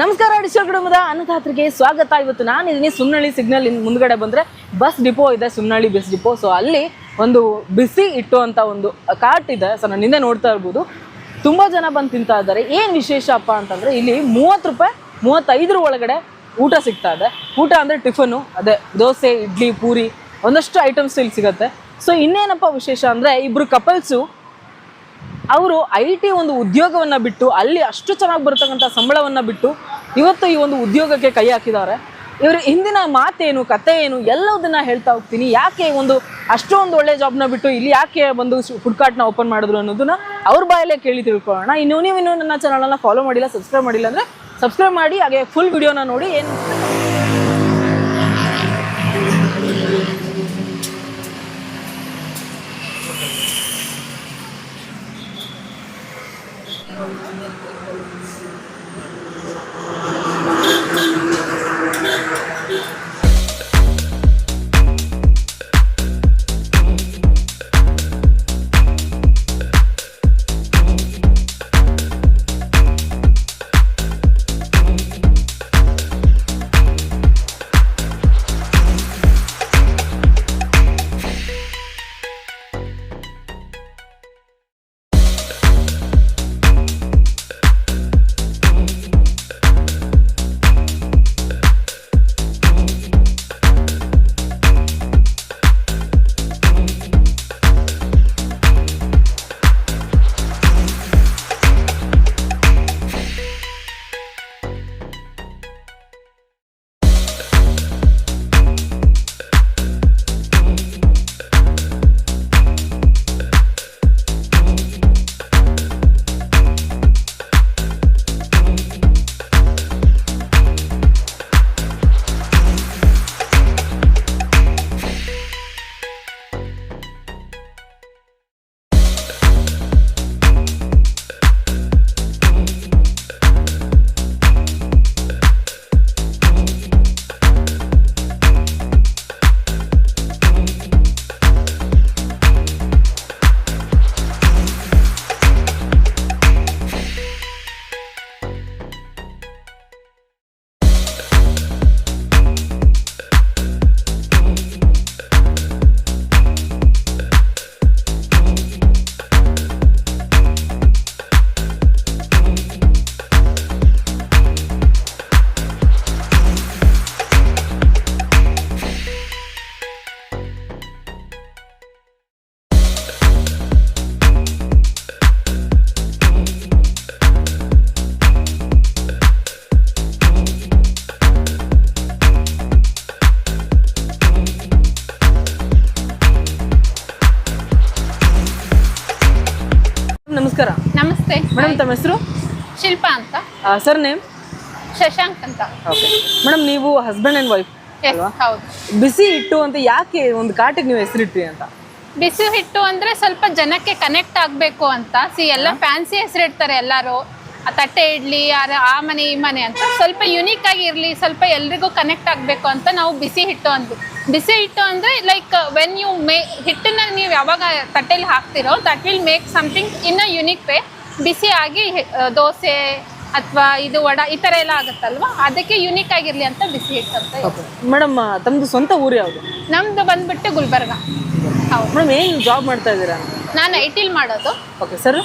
ನಮಸ್ಕಾರ ಡಿಜಿಟಲ್ ಕುಟುಂಬದ ಅನ್ನದಾತ್ರಿಗೆ ಸ್ವಾಗತ. ಇವತ್ತು ನಾನು ಇದೀನಿ ಸುಮ್ನಳ್ಳಿ ಸಿಗ್ನಲ್ ಮುಂದ್ಗಡೆ ಬಂದ್ರೆ ಬಸ್ ಡಿಪೋ ಇದೆ, ಸುಮ್ನಳ್ಳಿ ಬಸ್ ಡಿಪೋ. ಸೊ ಅಲ್ಲಿ ಒಂದು ಬಿಸಿ ಇಟ್ಟು ಅಂತ ಒಂದು ಕಾರ್ಟ್ ಇದೆ. ಸೊ ನಾನು ಹಿಂದೆ ನೋಡ್ತಾ ಇರ್ಬೋದು. ತುಂಬ ಜನ ಬಂದು ತಿಂತಾ ಇದ್ದಾರೆ. ಏನು ವಿಶೇಷಪ್ಪ ಅಂತಂದರೆ ಇಲ್ಲಿ ಮೂವತ್ತು ರೂಪಾಯಿ, ಮೂವತ್ತೈದರ ಒಳಗಡೆ ಊಟ ಸಿಗ್ತಾ ಇದೆ. ಊಟ ಅಂದರೆ ಟಿಫನು, ಅದೇ ದೋಸೆ, ಇಡ್ಲಿ, ಪೂರಿ, ಒಂದಷ್ಟು ಐಟಮ್ಸ್ ಇಲ್ಲಿ ಸಿಗುತ್ತೆ. ಸೊ ಇನ್ನೇನಪ್ಪ ವಿಶೇಷ ಅಂದರೆ ಇಬ್ಬರು ಕಪಲ್ಸು ಅವರು ಐ ಟಿ ಒಂದು ಉದ್ಯೋಗವನ್ನು ಬಿಟ್ಟು ಅಲ್ಲಿ ಅಷ್ಟು ಚೆನ್ನಾಗಿ ಬರ್ತಕ್ಕಂಥ ಸಂಬಳವನ್ನು ಬಿಟ್ಟು ಇವತ್ತು ಈ ಒಂದು ಉದ್ಯೋಗಕ್ಕೆ ಕೈ ಹಾಕಿದ್ದಾರೆ ಇವರು ಹಿಂದಿನ ಮಾತೇನು ಕತೆ ಏನು ಎಲ್ಲದನ್ನ ಹೇಳ್ತಾ ಹೋಗ್ತೀನಿ. ಯಾಕೆ ಒಂದು ಅಷ್ಟೊಂದು ಒಳ್ಳೆ ಜಾಬ್ನ ಬಿಟ್ಟು ಇಲ್ಲಿ ಯಾಕೆ ಬಂದು ಫುಡ್ ಕಾರ್ಟ್ನ ಓಪನ್ ಮಾಡಿದ್ರು ಅನ್ನೋದನ್ನ ಅವ್ರ ಬಾಯಲ್ಲೇ ಕೇಳಿ ತಿಳ್ಕೊಳ್ಳೋಣ. ಇನ್ನು ನೀವು ಇನ್ನೂ ನನ್ನ ಚಾನಲನ್ನು ಫಾಲೋ ಮಾಡಿಲ್ಲ ಸಬ್ಸ್ಕ್ರೈಬ್ ಮಾಡಿಲ್ಲ ಅಂದ್ರೆ ಸಬ್ಸ್ಕ್ರೈಬ್ ಮಾಡಿ, ಹಾಗೆ ಫುಲ್ ವಿಡಿಯೋನ ನೋಡಿ ಏನು ನಮಸ್ಕಾರ. ನಮಸ್ತೆ. ಮೇಡಮ್ ತಮ್ಮ ಹೆಸರು? ಶಿಲ್ಪಾ ಅಂತ. Sir name? ಶಶಾಂಕ್ ಅಂತ. ಓಕೆ. ಮೇಡಮ್ ನೀವು ಹಸ್ಬೆಂಡ್ ಅಂಡ್ ವೈಫ್ ಅಲ್ವಾ? ಹೌದು. ಬಿಸಿ ಹಿಟ್ಟು ಅಂತ ಯಾಕೆ ಒಂದು ಕಾಟಿಗೆ ನೀವು ಹೆಸರಿಟ್ರಿ ಅಂತ? ಬಿಸಿ ಹಿಟ್ಟು ಅಂದ್ರೆ ಸ್ವಲ್ಪ ಜನಕ್ಕೆ ಕನೆಕ್ಟ್ ಆಗ್ಬೇಕು ಅಂತ. ಸಿ ಎಲ್ಲ ಫ್ಯಾನ್ಸಿ ಹೆಸರಿಡ್ತಾರೆ ಎಲ್ಲರೂ. ಆ ತಟ್ಟೆ ಇಡ್ಲಿ ಆ ಮನೆ ಈ ಮನೆ ಅಂತ. ಸ್ವಲ್ಪ ಯುನೀಕ್ ಆಗಿ ಇರಲಿ ಸ್ವಲ್ಪ ಎಲ್ರಿಗೂ ಕನೆಕ್ಟ್ ಆಗಬೇಕು ಅಂತ ನಾವು ಬಿಸಿ ಹಿಟ್ಟು ಅಂದ್ವಿ. ಬಿಸಿ ಹಿಟ್ಟು ಅಂದ್ರೆ ಲೈಕ್ ವೆನ್ ಯು ಮೇ ಹಿಟ್ಟನ್ನ ನೀವು ಯಾವಾಗ ತಟ್ಟೆಲಿ ಹಾಕ್ತಿರೋ that will make something in a unique way ಬಿಸಿ ಆಗಿ ದೋಸೆ ಅಥವಾ ಇದು ವಡ ಈ ಥರ ಎಲ್ಲ ಆಗುತ್ತಲ್ವಾ? ಅದಕ್ಕೆ ಯುನಿಕ್ ಆಗಿರಲಿ ಅಂತ ಬಿಸಿ ಹಿಟ್ಟು ಅಂತ ಇದೆ. ಮೇಡಮ್ ತಮ್ಮದು ಸ್ವಂತ ಊರು ಯಾವುದು? ನಮ್ದು ಬಂದ್ಬಿಟ್ಟು ಗುಲ್ಬರ್ಗ. ಹೌದು. ಮೇಡಮ್ ಏನು ಜಾಬ್ ಮಾಡ್ತಾ ಇದ್ದೀರಾ? ನಾನು ಐ ಟಿಲ್ ಮಾಡೋದು. ಓಕೆ ಸರ್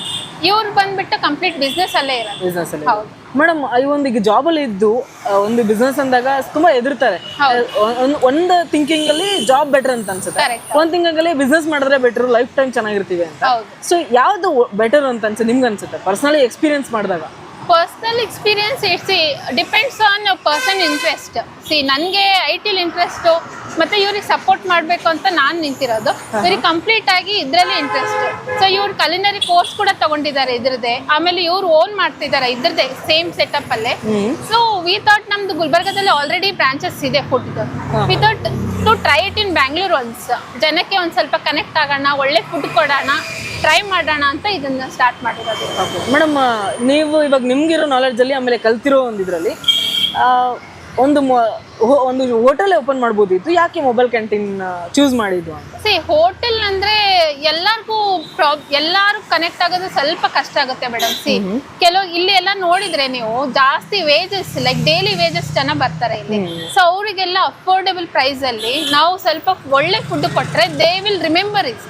ಇವ್ರು ಬಂದ್ಬಿಟ್ಟು ಕಂಪ್ಲೀಟ್ ಬಿಸ್ನೆಸ್ ಅಲ್ಲೇ ಇರೋದು. ಬಿಸ್ನೆಸ್ ಅಲ್ಲಿ. ಹೌದು. ಮೇಡಮ್ ಈ ಒಂದು ಈಗ ಜಾಬ್ ಅಲ್ಲಿ ಇದ್ದು ಒಂದು ಬಿಸ್ನೆಸ್ ಅಂದಾಗ ತುಂಬಾ ಎದುರ್ತಾರೆ. ಒಂದ್- ಥಿಂಕಿಂಗ್ ಅಲ್ಲಿ ಜಾಬ್ ಬೆಟರ್ ಅಂತ ಅನ್ಸುತ್ತೆ. ಒಂದ್ ಥಿಂಕಿಂಗ್ ಅಲ್ಲಿ ಬಿಸ್ನೆಸ್ ಮಾಡಿದ್ರೆ ಬೆಟರ್ ಲೈಫ್ ಟೈಮ್ ಚೆನ್ನಾಗಿರ್ತೀವಿ ಅಂತ. ಸೊ ಯಾವ್ದು ಬೆಟರ್ ಅಂತ ಅನ್ಸುತ್ತೆ ನಿಮ್ಗೆ ಅನ್ಸುತ್ತೆ ಪರ್ಸನಲಿ ಎಕ್ಸ್ಪೀರಿಯನ್ಸ್ ಮಾಡಿದಾಗ? Personal experience it's depends on person interest C ನನಗೆ ಐ ಟಿಲ್ ಇಂಟ್ರೆಸ್ಟು ಮತ್ತು ಇವ್ರಿಗೆ ಸಪೋರ್ಟ್ ಮಾಡಬೇಕು ಅಂತ ನಾನು ನಿಂತಿರೋದು. ಇವ್ರಿಗೆ ಕಂಪ್ಲೀಟ್ ಆಗಿ ಇದರಲ್ಲಿ ಇಂಟ್ರೆಸ್ಟ್ ಸೊ ಇವ್ರು ಕಲಿನರಿ ಕೋರ್ಸ್ ಕೂಡ ತಗೊಂಡಿದ್ದಾರೆ ಇದ್ರದ್ದೇ. ಆಮೇಲೆ ಇವ್ರು ಓನ್ ಮಾಡ್ತಿದ್ದಾರೆ ಇದ್ರದ್ದೇ ಸೇಮ್ ಸೆಟಪ್ ಅಲ್ಲೇ. ಸೊ ವಿತೌಟ್ ನಮ್ದು ಗುಲ್ಬರ್ಗದಲ್ಲಿ ಆಲ್ರೆಡಿ ಬ್ರಾಂಚಸ್ ಇದೆ food without to try it in Bangalore once ಜನಕ್ಕೆ ಒಂದು ಸ್ವಲ್ಪ ಕನೆಕ್ಟ್ ಆಗೋಣ ಒಳ್ಳೆ ಫುಡ್ ಕೊಡೋಣ. ಟ್ರೈ ಮಾಡೋಣ ಅಂತ ಇದನ್ನ ಸ್ಟಾರ್ಟ್ ಮಾಡಿರೋದು. ಮೇಡಮ್ ನೀವು ಇವಾಗ ನಿಮ್ಗಿರೋ ನಾಲೆಡ್ಜ್ ಅಲ್ಲಿ ಆಮೇಲೆ ಕಲ್ತಿರೋ ಒಂದು ಇದರಲ್ಲಿ ಒಂದು ಒಂದು ಹೋಟೆಲ್ ಓಪನ್ ಮಾಡ್ಬೋದಿತ್ತು ಯಾಕೆ ಮೊಬೈಲ್ ಕ್ಯಾಂಟೀನ್ ಚೂಸ್ ಮಾಡಿದ್ದು ಅಂತ? ಸಿ ಹೋಟೆಲ್ ಅಂದ್ರೆ ಎಲ್ಲರಿಗೂ ಎಲ್ಲರೂ ಕನೆಕ್ಟ್ ಆಗೋದು ಸ್ವಲ್ಪ ಕಷ್ಟ ಆಗುತ್ತೆ ಮೇಡಮ್ ಸಿ ಕೆಲವು ಇಲ್ಲಿ ಎಲ್ಲ ನೋಡಿದ್ರೆ ನೀವು ಜಾಸ್ತಿ ವೇಜಸ್ ಲೈಕ್ ಡೈಲಿ ವೇಜಸ್ ಜನ ಬರ್ತಾರೆ ಇಲ್ಲಿ. ಸೊ ಅವರಿಗೆಲ್ಲ ಅಫೋರ್ಡೆಬಲ್ ಪ್ರೈಸ್ ಅಲ್ಲಿ ನಾವು ಸ್ವಲ್ಪ ಒಳ್ಳೆ ಫುಡ್ ಕೊಟ್ರೆ ದೇ ವಿಲ್ ರಿಮೆಂಬರ್ ಇಟ್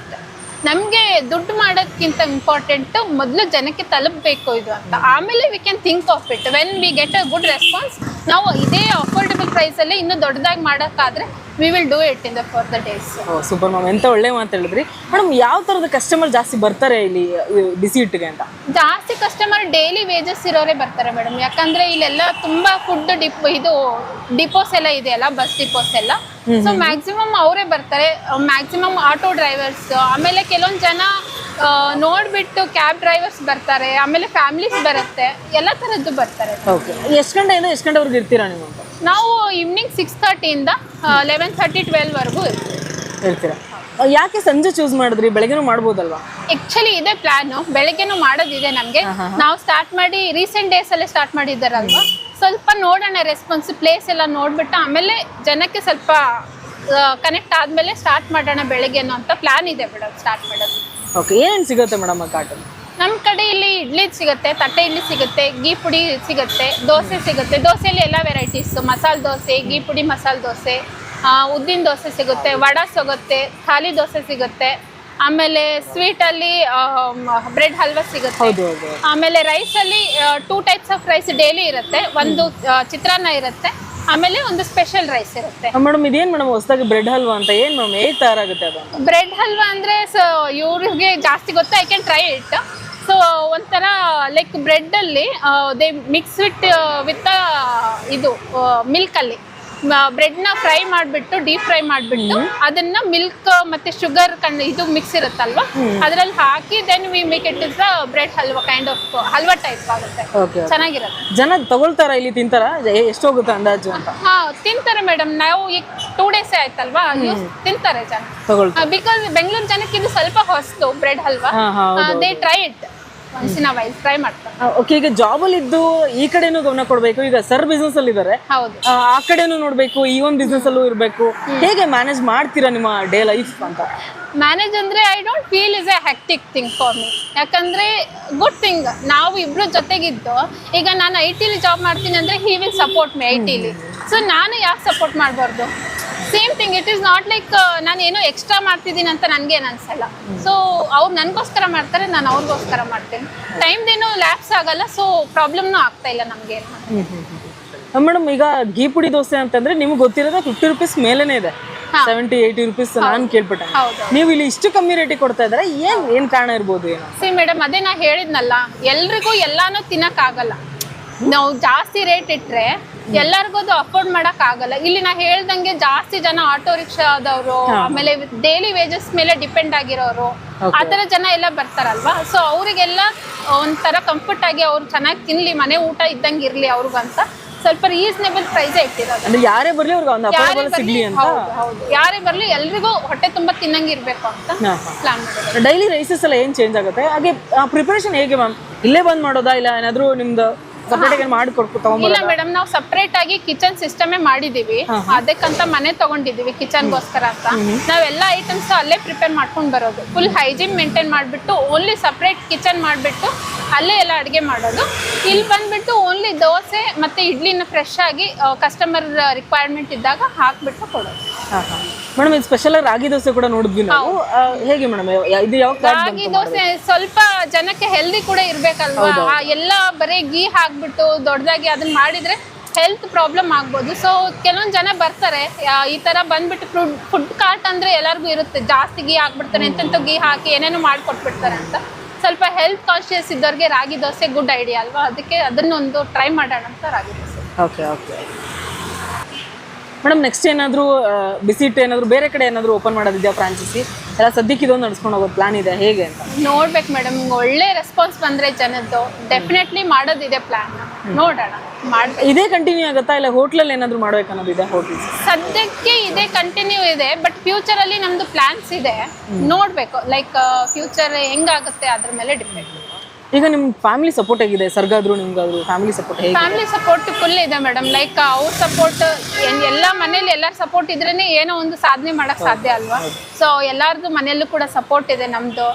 ನಮಗೆ ದುಡ್ಡು ಮಾಡೋದಕ್ಕಿಂತ ಇಂಪಾರ್ಟೆಂಟ್ ಮೊದಲು ಜನಕ್ಕೆ ತಲುಪಬೇಕು ಇದು ಅಂತ. ಆಮೇಲೆ we can think of it when we get a good response ನಾವು ಇದೇ ಅಫೋರ್ಡಬಲ್ ಪ್ರೈಸಲ್ಲಿ ಇನ್ನೂ ದೊಡ್ಡದಾಗಿ ಮಾಡೋಕ್ಕಾದ್ರೆ we will do it in the far the days super ma'am ಎಂತ ಒಳ್ಳೆ ಮಾತು ಹೇಳಿದ್ರಿ. ಮೇಡಮ್ ಯಾವ ಥರದ ಕಸ್ಟಮರ್ ಜಾಸ್ತಿ ಬರ್ತಾರೆ ಇಲ್ಲಿ ಬಿಸಿ ಇಟ್ಟಿಗೆ ಅಂತ? ಜಾಸ್ತಿ ಕಸ್ಟಮರ್ ಡೈಲಿ ವೇಜಸ್ ಇರೋರೇ ಬರ್ತಾರೆ ಮೇಡಮ್ ಯಾಕಂದ್ರೆ ಇಲ್ಲೆಲ್ಲ ತುಂಬ ಫುಡ್ ಡಿಪ್ ಇದು ಡಿಪೋಸ್ ಎಲ್ಲ ಇದೆಯಲ್ಲ ಬಸ್ ಡಿಪೋಸ್ ಎಲ್ಲ. ಸೊ ಮ್ಯಾಕ್ಸಿಮಮ್ ಅವರೇ ಬರ್ತಾರೆ. ಮ್ಯಾಕ್ಸಿಮಮ್ ಆಟೋ ಡ್ರೈವರ್ಸ್ ಆಮೇಲೆ ಕೆಲವೊಂದು ಜನ ನೋಡ್ಬಿಟ್ಟು ಕ್ಯಾಬ್ ಡ್ರೈವರ್ಸ್ ಬರ್ತಾರೆ. ಆಮೇಲೆ ಫ್ಯಾಮಿಲೀಸ್ ಬರುತ್ತೆ. ಎಲ್ಲ ತರದ್ದು ಬರ್ತಾರೆ. ಎಷ್ಟು ಗಂಟೆ ಗಂಟೆಯಿಂದ ಎಷ್ಟು ಗಂಟೆವರೆಗೆ ಇರ್ತೀರಾ ನೀವು? ನಾವು ಈವ್ನಿಂಗ್ ಸಿಕ್ಸ್ ತರ್ಟಿಯಿಂದ ಲೆವೆನ್ ತರ್ಟಿ ಟ್ವೆಲ್ವರೆಗೂ ಇರ್ತೀವಿ. ಹೇಳ್ತೀರಾ ಯಾಕೆ ಸಂಜೆ ಚೂಸ್ ಮಾಡಿದ್ರಿ? ಬೆಳಗ್ಗೆನೂ ಮಾಡ್ಬೋದಲ್ವಾ? ಆಕ್ಚುಲಿ ಇದೆ ಪ್ಲಾನ್ ಬೆಳಗ್ಗೆನೂ ಮಾಡೋದಿದೆ ನಮಗೆ. ನಾವು ಸ್ಟಾರ್ಟ್ ಮಾಡಿ ರೀಸೆಂಟ್ ಡೇಸ್ ಅಲ್ಲೇ ಸ್ಟಾರ್ಟ್ ಮಾಡಿದ್ದಾರಲ್ವಾ? ಸ್ವಲ್ಪ ನೋಡೋಣ ರೆಸ್ಪಾನ್ಸ್ ಪ್ಲೇಸ್ ಎಲ್ಲ ನೋಡ್ಬಿಟ್ಟು ಆಮೇಲೆ ಜನಕ್ಕೆ ಸ್ವಲ್ಪ ಕನೆಕ್ಟ್ ಆದ್ಮೇಲೆ ಸ್ಟಾರ್ಟ್ ಮಾಡೋಣ ಬೆಳಗ್ಗೆನು ಅಂತ ಪ್ಲಾನ್ ಇದೆ ಮೇಡಮ್ ಸ್ಟಾರ್ಟ್ ಮಾಡೋದು. ಓಕೆ ಏನೇನು ಸಿಗುತ್ತೆ ಮೇಡಮ್ ಆ ಕಾಟನ್ ನಮ್ಮ ಕಡೆ ಇಲ್ಲಿ ಇಡ್ಲಿ ಸಿಗುತ್ತೆ ತಟ್ಟೆ ಇಡ್ಲಿ ಸಿಗುತ್ತೆ ಗೀ ಪುಡಿ ಸಿಗುತ್ತೆ ದೋಸೆ ಸಿಗುತ್ತೆ. ದೋಸೆಯಲ್ಲಿ ಎಲ್ಲ ವೆರೈಟೀಸ್ ಮಸಾಲೆ ದೋಸೆ ಗೀ ಪುಡಿ ಮಸಾಲೆ ದೋಸೆ ಉದ್ದಿನ ದೋಸೆ ಸಿಗುತ್ತೆ ವಡಾ ಸಿಗುತ್ತೆ ಖಾಲಿ ದೋಸೆ ಸಿಗುತ್ತೆ. ಆಮೇಲೆ ಸ್ವೀಟ್ ಅಲ್ಲಿ ಬ್ರೆಡ್ ಹಲ್ವಾ ಸಿಗುತ್ತೆ. ಆಮೇಲೆ rice ರೈಸಲ್ಲಿ two types of rice daily ಇರುತ್ತೆ. ಒಂದು ಚಿತ್ರಾನ್ನ ಇರುತ್ತೆ. ಆಮೇಲೆ ಒಂದು ಸ್ಪೆಷಲ್ ರೈಸ್ ಇರುತ್ತೆ. ಮೇಡಮ್ ಇದೇನು ಮೇಡಮ್ ಹೊಸದಾಗಿ ಬ್ರೆಡ್ ಹಲ್ವಾ ಅಂತ? ಏನು ಮೇಡಮ್ ಹೇಗೆ ತಯಾರಾಗುತ್ತೆ ಅದು ಬ್ರೆಡ್ ಹಲ್ವಾ ಅಂದ್ರೆ ಸೊ ಇವ್ರಿಗೆ ಜಾಸ್ತಿ ಗೊತ್ತಾ. I can try it so ಒಂಥರ ಲೈಕ್ ಬ್ರೆಡ್ಡಲ್ಲಿ ದೇ ಮಿಕ್ಸ್ ವಿತ್ ವಿತ್ ಇದು ಮಿಲ್ಕಲ್ಲಿ ಬ್ರೆಡ್ನ ಫ್ರೈ ಮಾಡಿಬಿಟ್ಟು ಡೀಪ್ ಫ್ರೈ ಮಾಡಿಬಿಟ್ಟು ಅದನ್ನ ಮಿಲ್ಕ್ ಮತ್ತೆ ಶುಗರ್ ಕಣ್ಣು ಇದು ಮಿಕ್ಸ್ ಇರುತ್ತಲ್ವಾ? ಅದರಲ್ಲಿ ಹಾಕಿ then we make it is bread halwa kind of halwa type ಆಗುತ್ತೆ. ಚೆನ್ನಾಗಿರುತ್ತೆ. ಜನ ತಗೊಳ್ತಾರ ಇಲ್ಲಿ ತಿಂತಾರ? ಎಷ್ಟು ಹೋಗುತ್ತೆ ಅಂದಾಜು ಅಂತ? ಹಾ ತಿಂತಾರೆ ಮೇಡಮ್ ನಾವು ಈಗ ಟೂ ಡೇಸ್ ಆಯ್ತಲ್ವಾ? ತಿಂತಾರೆ ಜನ. ಬಿಕಾಸ್ ಬೆಂಗಳೂರು ಜನಕ್ಕೆ ಇದು ಸ್ವಲ್ಪ ಹೊಸ್ತು bread halwa. They try it once ನಾವು ವೈಸ್ ಟ್ರೈ ಮಾಡ್ತಾರೆ ಓಕೆ ಈಗ ಜಾಬಲ್ಲಿ ಇದ್ದು ಈ ಕಡೆನೂ ಗಮನ ಕೊಡಬೇಕು. ಈಗ ಸರ್ ಬಿಸ್ನೆಸ್ ಅಲ್ಲಿ ಇದ್ದಾರೆ ಹೌದು. ಆ ಕಡೆನೂ ನೋಡಬೇಕು ಈ ಒಂದು ಬಿಸ್ನೆಸ್ ಅಲ್ಲೂ ಇರಬೇಕು. ಹೇಗೆ ಮ್ಯಾನೇಜ್ ಮಾಡ್ತೀರಾ ನಿಮ್ಮ ಡೇ ಲೈಫ್ ಅಂತ? ಮ್ಯಾನೇಜ್ ಅಂದ್ರೆ I don't feel is a hectic thing for me ಯಾಕಂದ್ರೆ ಗುಡ್ ಥಿಂಗ್ ನಾವು ಇಬ್ರು ಜೊತೆಗಿದ್ದು ಈಗ ನಾನು ಐ ಟಿಲಿ ಜಾಬ್ ಮಾಡ್ತೀನಿ ಅಂದ್ರೆ he will support me I ಟಿಲಿ ಸೊ ನಾನು ಯಾಕೆ ಸಪೋರ್ಟ್ ಮಾಡಬಾರ್ದು? Same thing it is not like ನಾನು ಏನೋ ಎಕ್ಸ್ಟ್ರಾ ಮಾಡ್ತಿದ್ದೀನಿ ಅಂತ ನನಗೇನು ಅನ್ಸಲ್ಲ. ಸೊ ಅವ್ರು ನನಗೋಸ್ಕರ ಮಾಡ್ತಾರೆ ನಾನು ಅವ್ರಿಗೋಸ್ಕರ ಮಾಡ್ತೀನಿ. ಟೈಮ್ದೇನು ಲ್ಯಾಪ್ಸ್ ಆಗಲ್ಲ ಸೊ ಪ್ರಾಬ್ಲಮ್ನೂ ಆಗ್ತಾ ಇಲ್ಲ ನಮಗೆ ಮೇಡಮ್ ಈಗ ಘೀ ಪುಡಿ ದೋಸೆ ಅಂತಂದ್ರೆ ನಿಮ್ಗೆ ಗೊತ್ತಿರೋದು ಫಿಫ್ಟಿ ರುಪೀಸ್ ಮೇಲೇನೆ ಇದೆ. ಸೆವೆಂಟಿ ಏಯ್ಟಿ ರುಪೀಸ್ ನಾನು ಕೇಳ್ಬಿಟ್ಟೆ ನೀವು ಇಲ್ಲಿ ಇಷ್ಟು ಕಮ್ಮಿ ರೇಟಿಗೆ ಕೊಡ್ತಾ ಇದ್ರೆ ಏನ್ ಏನ್ ಕಾರಣ ಇರ್ಬೋದು ಏನು? ಸಿ ಮೇಡಮ್ ಅದೇ ನಾ ಹೇಳಿದ್ನಲ್ಲ ಎಲ್ರಿಗೂ ಎಲ್ಲಾನು ತಿನ್ನಕ್ಕಾಗಲ್ಲ. ನಾವು ಜಾಸ್ತಿ ರೇಟ್ ಇಟ್ರೆ ಎಲ್ಲರಿಗೂ ಅದು ಅಫೋರ್ಡ್ ಮಾಡಕ್ ಆಗಲ್ಲ ಇಲ್ಲಿ ನಾ ಹೇಳ್ದಂಗೆ ಜಾಸ್ತಿ ಜನ ಆಟೋ ರಿಕ್ಷಾದವರು ಆಮೇಲೆ ಡೈಲಿ ವೇಜಸ್ ಮೇಲೆ ಡಿಪೆಂಡ್ ಆಗಿರೋರು ಆತರ ಜನ ಎಲ್ಲ ಬರ್ತಾರಲ್ವಾ? ಸೊ ಅವರಿಗೆಲ್ಲ ಒಂಥರ ಕಂಫರ್ಟ್ ಆಗಿ ಅವ್ರು ಚೆನ್ನಾಗಿ ತಿನ್ಲಿ ಮನೆ ಊಟ ಇದ್ದಂಗೆ ಇರ್ಲಿ ಅವ್ರಿಗಂತ ಸ್ವಲ್ಪ ರೀಸನೇಬಲ್ ಪ್ರೈಸ್ ಇಟ್ಟಿರೋದು. ಅಂದ್ರೆ ಯಾರೇ ಬರ್ಲಿ ಅವ್ರಿಗೆ ಒಂದು ಯಾರೇ ಅಫೋರ್ಡಬಲ್ ಬರ್ಲಿ ಸಿಗ್ಲಿ ಅಂತ. ಹೌದು ಹೌದು. ಯಾರೇ ಬರ್ಲಿ ಎಲ್ರಿಗೂ ಹೊಟ್ಟೆ ತುಂಬಾ ತಿನ್ನಂಗೆ ಇರ್ಬೇಕು ಅಂತ ಪ್ಲಾನ್ ಮಾಡಿರೋದು. ಡೈಲಿ ರೈಸಸ್ ಎಲ್ಲ ಏನ್ ಚೇಂಜ್ ಆಗುತ್ತೆ? ಹಾಗೆ ಪ್ರಿಪರೇಷನ್ ಹೇಗೆ ಮ್ಯಾಮ್ ಇಲ್ಲೇ ಬಂದ್ ಮಾಡೋದಾ ಇಲ್ಲ ಏನಾದ್ರು ನಿಮ್ದು ಸಪ್ರೇಟ್ ಮಾಡಿ ಇಲ್ಲ ಮೇಡಮ್ ನಾವು ಸಪ್ರೇಟ್ ಆಗಿ ಕಿಚನ್ ಸಿಸ್ಟಮೇ ಮಾಡಿದೀವಿ. ಅದಕ್ಕಂತ ಮನೆ ತಗೊಂಡಿದೀವಿ ಕಿಚನ್ಗೋಸ್ಕರ ಅಂತ. ನಾವೆಲ್ಲ ಐಟಮ್ಸ್ ಅಲ್ಲೇ ಪ್ರಿಪೇರ್ ಮಾಡ್ಕೊಂಡು ಬರೋದು. ಫುಲ್ ಹೈಜೀನ್ ಮೇಂಟೈನ್ ಮಾಡಿಬಿಟ್ಟು ಓನ್ಲಿ ಸಪ್ರೇಟ್ ಕಿಚನ್ ಮಾಡ್ಬಿಟ್ಟು ಅಲ್ಲೇ ಎಲ್ಲ ಅಡುಗೆ ಮಾಡೋದು. ಇಲ್ಲಿ ಬಂದ್ಬಿಟ್ಟು ಓನ್ಲಿ ದೋಸೆ ಮತ್ತೆ ಇಡ್ಲಿನ ಫ್ರೆಶ್ ಆಗಿ ಕಸ್ಟಮರ್ ರಿಕ್ವೈರ್ಮೆಂಟ್ ಇದ್ದಾಗ ಹಾಕ್ಬಿಟ್ಟು ಕೊಡೋದು. ಮೇಡಮ್ ಇದು ಸ್ಪೆಷಲ್ ಆಗಿ ರಾಗಿ ದೋಸೆ ಕೂಡ ನೋಡಿದ್ವಿ ನಾವು. ಆ, ಹೇಗೆ ಮೇಡಮ್ ಇದು ಯಾವ ರಾಗಿ ದೋಸೆ ಸ್ವಲ್ಪ ಜನಕ್ಕೆ ಹೆಲ್ದಿ ಕೂಡ ಇರ್ಬೇಕಲ್ವಾ? ಆ ಎಲ್ಲ ಬರೀ ಗೀ ಹಾಕ್ಬಿಟ್ಟು ದೊಡ್ಡದಾಗಿ ಅದನ್ನ ಮಾಡಿದ್ರೆ ಹೆಲ್ತ್ ಪ್ರಾಬ್ಲಮ್ ಆಗ್ಬೋದು. ಸೊ ಕೆಲವೊಂದು ಜನ ಬರ್ತಾರೆ. ಈ ತರ ಬಂದ್ಬಿಟ್ಟು ಫುಡ್ ಫುಡ್ ಕಾರ್ಟ್ ಅಂದ್ರೆ ಎಲ್ಲರಿಗೂ ಇರುತ್ತೆ. ಜಾಸ್ತಿ ಗೀ ಹಾಕ್ಬಿಡ್ತಾರೆ. ಎಂತೆಂಥ ಗೀ ಹಾಕಿ ಏನೇನೋ ಮಾಡ್ಕೊಟ್ಬಿಡ್ತಾರೆ ಅಂತ. ಸ್ವಲ್ಪ ಹೆಲ್ತ್ ಕಾನ್ಶಿಯಸ್ ಇದ್ದವ್ರಿಗೆ ರಾಗಿ ದೋಸೆ ಗುಡ್ ಐಡಿಯಾ ಅಲ್ವಾ? ಅದಕ್ಕೆ ಅದನ್ನೊಂದು ಟ್ರೈ ಮಾಡೋಣ ಅಂತ ragi dosa. Okay okay madam next ಏನಾದರೂ ಬಿಸಿಟ್ ಏನಾದರೂ ಬೇರೆ ಕಡೆ ಏನಾದರೂ ಓಪನ್ ಮಾಡೋದಿದೆಯಾ ಫ್ರಾಂಚೈಸಿ ಎಲ್ಲ ಸದ್ಯಕ್ಕೆ ಇದೊಂದು ನಡ್ಸ್ಕೊಂಡು ಹೋಗೋದು ಪ್ಲಾನ್ ಇದೆ ಹೇಗೆ ಅಂತ? ನೋಡ್ಬೇಕು ಮೇಡಮ್ ಒಳ್ಳೆ ರೆಸ್ಪಾನ್ಸ್ ಬಂದರೆ ಜನದ್ದು. ಡೆಫಿನೆಟ್ಲಿ ಮಾಡೋದಿದೆ ಪ್ಲಾನ್ ನೋಡೋಣ ಮಾಡಿ ಇದೇ ಕಂಟಿನ್ಯೂ ಆಗುತ್ತಾ ಇಲ್ಲ ಹೋಟ್ಲಲ್ಲಿ ಏನಾದರೂ ಮಾಡ್ಬೇಕು ಅನ್ನೋದಿದೆ ಹೋಟ್ಲ್ ಸದ್ಯಕ್ಕೆ ಇದೇ ಕಂಟಿನ್ಯೂ ಇದೆ ಬಟ್ ಫ್ಯೂಚರಲ್ಲಿ ನಮ್ಮದು ನಮ್ದು ಪ್ಲಾನ್ಸ್ ಇದೆ. ನೋಡಬೇಕು ಲೈಕ್ ಫ್ಯೂಚರ್ ಹೆಂಗಾಗುತ್ತೆ ಅದ್ರ ಮೇಲೆ ಡಿಪೆಂಡ್ ಈಗ ನಿಮ್ಮ ಫ್ಯಾಮಿಲಿ ಸಪೋರ್ಟ್ ಹೇಗಿದೆ? ಸರ್ಗಾದ್ರು ನಿಮ್ಗಾದ್ರು ಫ್ಯಾಮಿಲಿ ಸಪೋರ್ಟ್ ಹೇಗೆ ಫ್ಯಾಮಿಲಿ ಸಪೋರ್ಟ್ ಫುಲ್ ಇದೆ ಮೇಡಮ್ ಲೈಕ್ ಅವ್ರ ಸಪೋರ್ಟ್ ಎಲ್ಲ ಮನೇಲಿ ಎಲ್ಲರ ಸಪೋರ್ಟ್ ಇದ್ರೇನೆ ಏನೋ ಒಂದು ಸಾಧನೆ ಮಾಡಕ್ ಸಾಧ್ಯ ಅಲ್ವಾ? ಸೊ ಎಲ್ಲಾರ್ದು ಮನೆಯಲ್ಲೂ ಕೂಡ ಸಪೋರ್ಟ್ ಇದೆ ನಮ್ದು.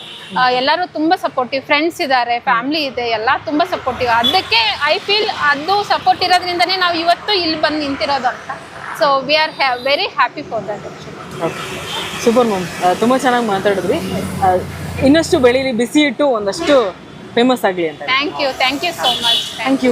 ಎಲ್ಲರೂ ತುಂಬಾ ಸಪೋರ್ಟಿವ್ ಫ್ರೆಂಡ್ಸ್ ಇದ್ದಾರೆ ಫ್ಯಾಮಿಲಿ ಇದೆ ಎಲ್ಲ ತುಂಬಾ ಸಪೋರ್ಟಿವ್ ಅದಕ್ಕೆ ಐ ಫೀಲ್ ಅದು ಸಪೋರ್ಟ್ ಇರೋದ್ರಿಂದನೇ ನಾವು ಇವತ್ತು ಇಲ್ಲಿ ಬಂದು ನಿಂತಿರೋದು ಅಂತ. So we are very happy for that super ma'am ತುಂಬ ಚೆನ್ನಾಗಿ ಮಾತಾಡಿದ್ರಿ. ಇನ್ನಷ್ಟು ಬೆಳೀಲಿ ಬಿಸಿ ಇಟ್ಟು ಒಂದಷ್ಟು ಫೇಮಸ್ ಆಗಲಿ ಅಂತ. Thank you thank you so much thank you